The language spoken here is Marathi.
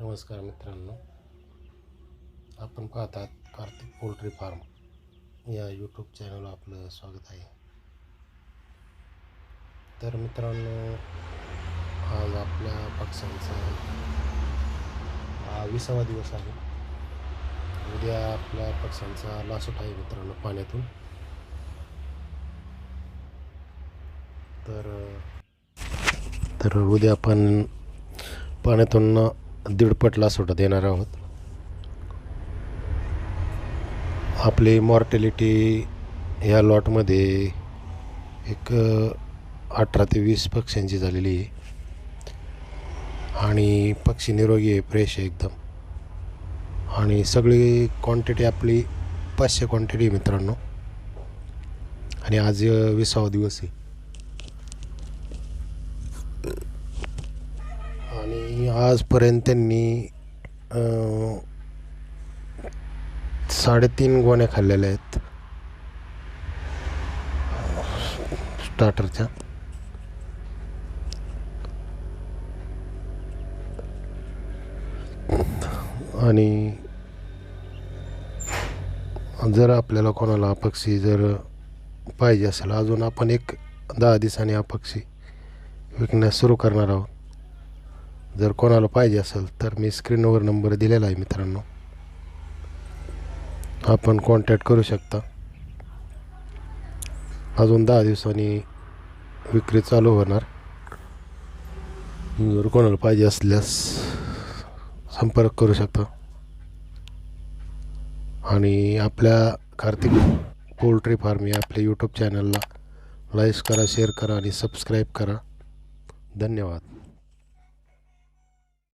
नमस्कार मित्रांनो. आपण पाहतात कार्तिक पोल्ट्री फार्म या यूट्यूब चॅनलला आपलं स्वागत आहे. तर मित्रांनो आज आपल्या पक्ष्यांचा विसावा दिवस आहे. उद्या आपल्या पक्ष्यांचा लासूट आहे मित्रांनो पाण्यातून. तर तर उद्या आपण पाण्यातून दीडपट लासोटा देणार आहोत. आपली मॉर्टॅलिटी ह्या लॉटमध्ये एक अठरा ते वीस पक्ष्यांची झालेली आहे. आणि पक्षी निरोगी आहे फ्रेश आहे एकदम. आणि सगळी क्वांटिटी आपली पाचशे क्वांटिटी मित्रांनो. आणि आज विसावा दिवस आहे. आजपर्यंत त्यांनी साडेतीन गोण्या खाल्लेल्या आहेत. स्टार्टरच्या. आणि जर आपल्याला कोणाला अपक्षी जर पाहिजे असेल अजून आपण एक दहा दिवसांनी अपक्षी विकण्यास सुरू करणार आहोत. जर कोणाला पाहिजे असेल तर मी स्क्रीनवर नंबर दिलेला आहे मित्रांनो. आपण कॉन्टॅक्ट करू शकता. अजून दहा दिवसांनी विक्री चालू होणार. जर कोणाला पाहिजे असल्यास संपर्क करू शकता. आणि आपल्या कार्तिक पोल्ट्री फार्म या आपल्या यूट्यूब चॅनलला लाईक करा शेअर करा आणि सबस्क्राईब करा. धन्यवाद.